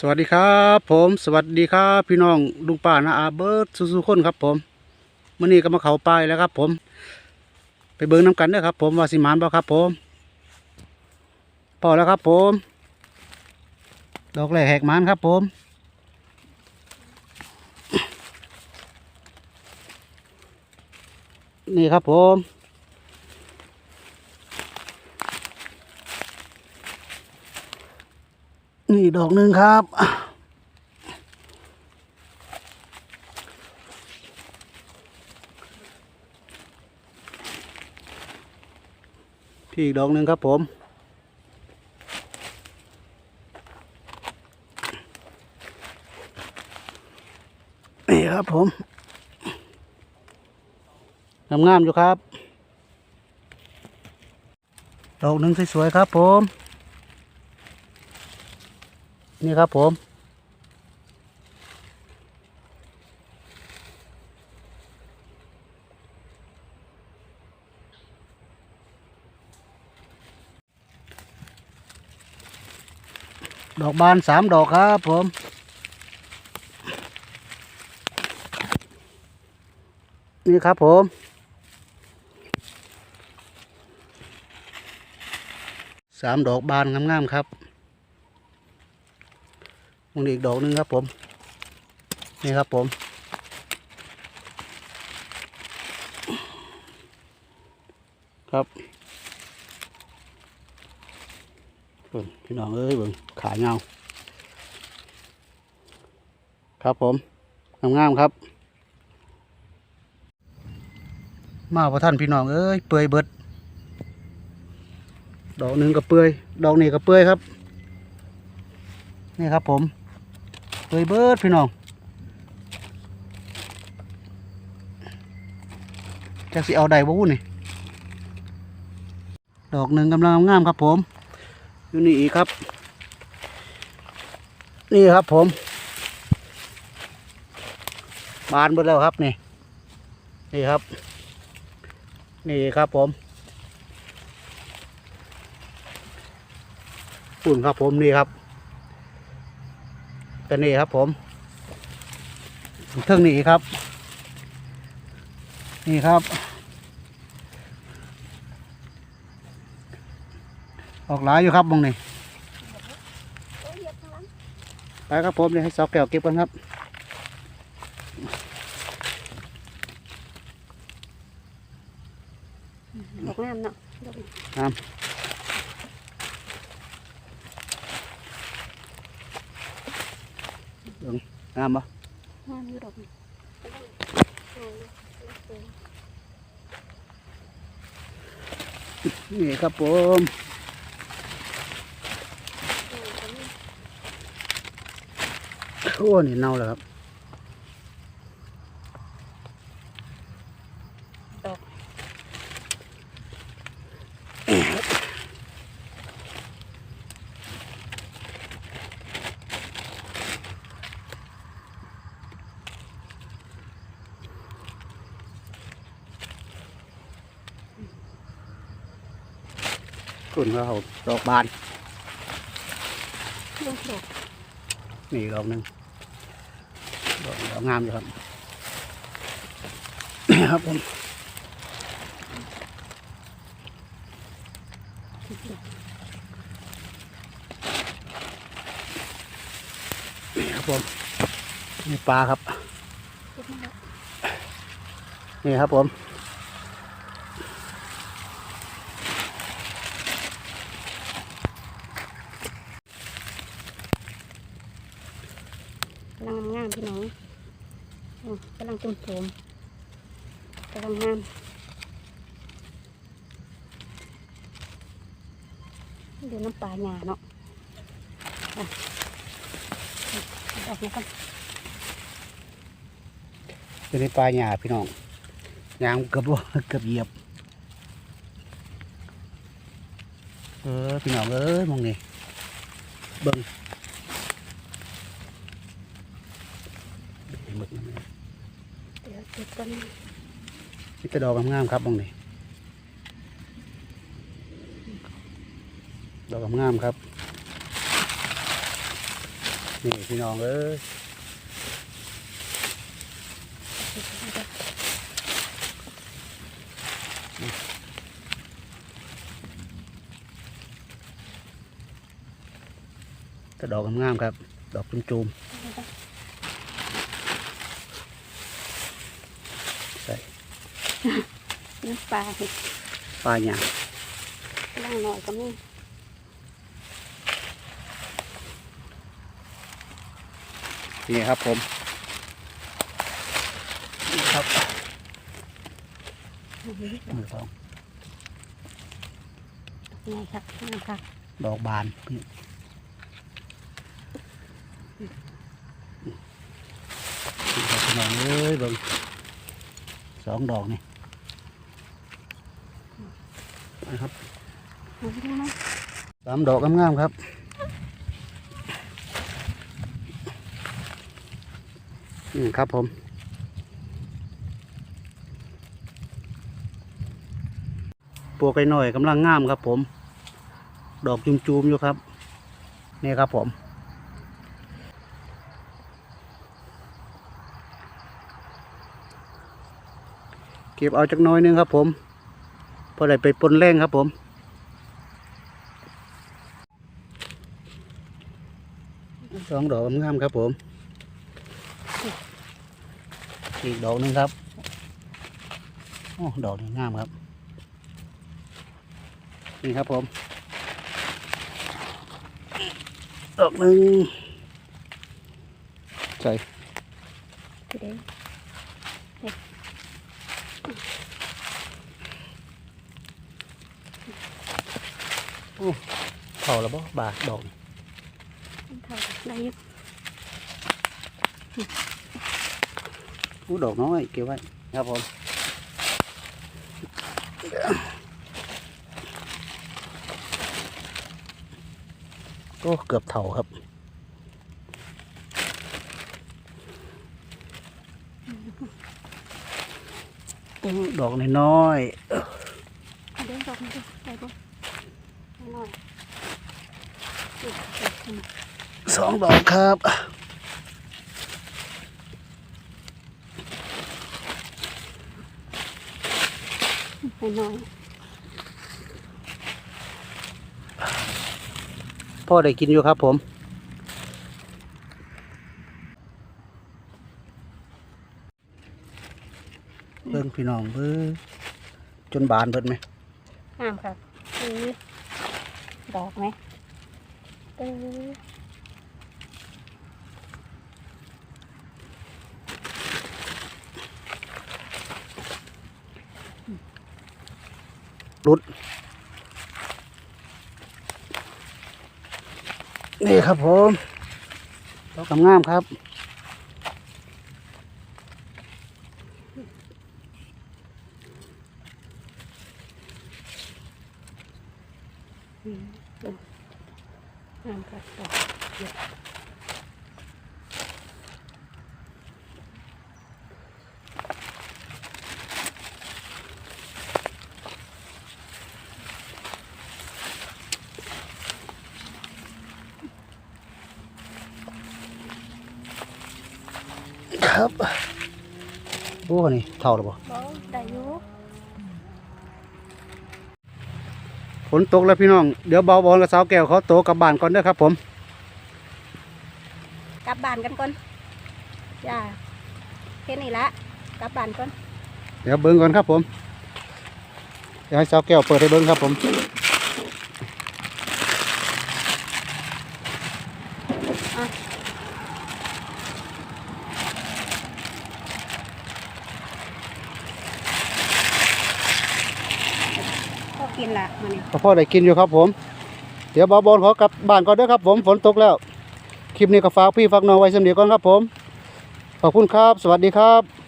สวัสดีครับ ผมสวัสดีครับ พี่น้องลุงป้านาอาเบิร์ดสุๆคนครับผมมื่อนี้ก็มาเขาป้ายแล้วครับ ผม ไปเบิ้งน้ำกันเด้อครับ ผมว่าสิมานบ่ครับ ผมพอแล้วครับ ผม ดอกแรกแหกมานครับ ผมนี่ครับผมีดอกหนึ่งครับ พี่อีกดอกหนึ่งครับผม นี่ครับผมงามๆอยู่ครับ ดอกหนึ่งสวยๆครับผม นี่ครับผม ดอกบานสามดอกครับผมนี่ครับผม สามดอกบานงามๆครับ มันอีกดอกหนึงครับผม นี่ครับผม ครับเบิ่งพี่น้องเอ้ยเบิ่งขาเงา ครับผมงามๆครับ มาพระท่านพี่น้องเอ้ยเปื่อยเบิด ดอกหนึ่งก็เปื่อย ดอกนี้ก็เปื่อยครับ นี่ครับผม เปื่อยเบิดพี่น้องจักสิเอาใดบ่วุ้นนี่ดอกหนึ่งกำลังงามครับผม อยู่นี่อีกครับ นี่ครับผม บานหมดแล้วครับนี่ นี่ครับ นี่ครับผมปุ่นครับผมนี่ครับ แต่นี่ครับผมเทิงนี่ครับ นี่ครับ ออกหลายอยู่ครับมองนี่ไปครับผมเนี่ยวให้สาวแก้วเก็บกันครับดอกงามเนาะดอ กงามปะงามอยู่ดอกนี่นี่ครับผมโอ้นี่เน่าแล้วครับ คุนเขาดอกบานดอกดอกนี่ดอกหนึ่งดอกดอกงามอยู่ครับ ครับผมนี่ครับผมนี่ปลาครับ นี่ครับผม กำลังงามพี่น้องกำลังตุ่มโถมกำลังงามดูน้ำปลาหยาเนาะออกนี้ก่อนอยู่ในปลาหญ้าพี่น้องยางเกือบบ่เกือบเหยียบ เออพี่น้องเอ้ยมองนี่เบิ้งหมึก เดี๋ยวเก็บกันนี่จะดอกงามๆครับมองนี่ดอกงามๆครับ นี่พี่น้องเอ้ยแตดอกงามๆครับ ดอกจุ่มๆใส่ น้ำปลาเห็ดปลาหยางกำลังหน่อยก็มีนี่ครับผมนี่ครับมือสองไงครับงามครับ ดอกบานนี่นี่ครับพี่น้องเอ้ยเบิ่งสองดอกนี่ นะครับเอาไปดูไหมสามดอกงามๆครับอืมครับผมปวกไก่หน่อยกำลังงามครับผม ดอกจุมๆอยู่ครับ นี่ครับผมเก็บเอาจากหน้อยหนึงครับผม พอได้ไปปนแรงครับผมสองดอกงามครับผม อีกดอกนึงครับโอ้ดอกนี้งามครับ นี่ครับผม ดอกหนึ่งใส่ พี่เด้ง เข่าแล้วบ่บาทดอกนี่เท่าได้อยึดอู้ดอกน้อยเก็บไว้ครับผมก็เกือบเท่าครับดอกน้อยเอาเด้งดอกนี้ได้ปะหน่อยอุ๊ยเด็ดขึ้น ๆ สองดอกครับไปหน่อยพ่อได้กินอยู่ครับผม เบิ่งพี่น้องเบิ่งจนบานเบิดไหมงามครับดอกไหม เออรุด นี่ครับผมดอกงามครับอืม เอองามครับดอกเยอะครับโอ้นี่เท่าหรือเปล่าได้อยู่ ฝ นตกแล้วพี่น้อง เดี๋ยวเบาบอลกับสาวแก้วเขาโตกลับบ้านก่อนเด้อครับผม กลับบ้านกันก่อนจ้าแค่นี้ละกลับบ้านก่อน เดี๋ยวเบิ้งก่อนครับผม เดี๋ยวให้สาวแก้วเปิดให้เบิ้งครับผม พอ กินละมันนี่ก็พ่อได้กินอยู่ครับผม เดี๋ยวบอบอลขอกลับบ้านก่อนเด้อครับผมฝนตกแล้ว คลิปนี้ก็ฝากพี่ฝากน้องไว้สำเดียก่อนครับผม ขอบคุณครับ สวัสดีครับ